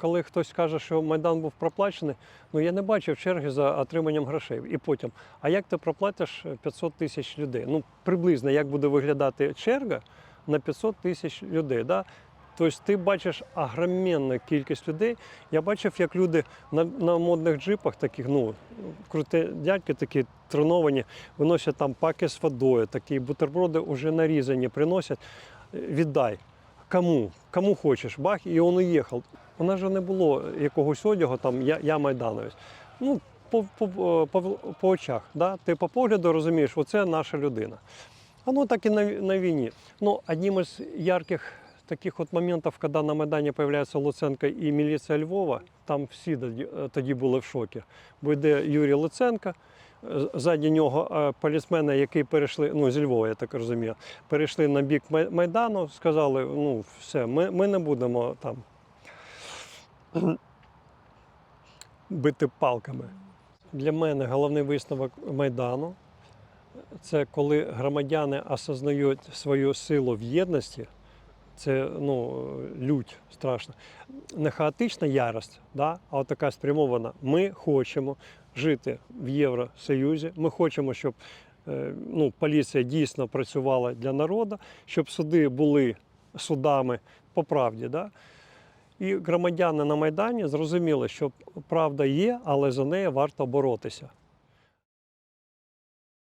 коли хтось каже, що Майдан був проплачений, ну я не бачив черги за отриманням грошей. І потім, а як ти проплатиш 500 тисяч людей? Ну, приблизно як буде виглядати черга на 500 тисяч людей. Да? Тобто ти бачиш огроменну кількість людей. Я бачив, як люди на, на модних джипах, таких, ну, круті дядьки, такі треновані, виносять там паки з водою, такі бутерброди вже нарізані, приносять. Віддай. Кому? Кому хочеш, бах, і він уїхав. У нас же не було якогось одягу, там я, я майдановець. Ну, по, по, по, по очах. Да? Ти по погляду розумієш, оце наша людина. Оно так і на, на війні. Ну, одним із ярких таких от моментів, коли на Майдані з'являється Луценко і міліція Львова, там всі тоді, тоді були в шокі. Бо йде Юрій Луценко, е, ззаді нього е, полісмени, які перейшли, ну зі Львова, я так розумію, перейшли на бік Майдану, сказали, ну все, ми, ми не будемо там бити палками. Для мене головний висновок Майдану це коли громадяни осознають свою силу в єдності, це ну, лють страшна. Не хаотична ярость, да? а така спрямована. Ми хочемо жити в Євросоюзі, ми хочемо, щоб е, ну, поліція дійсно працювала для народу, щоб суди були судами по правді. Да? І громадяни на Майдані зрозуміли, що правда є, але за неї варто боротися.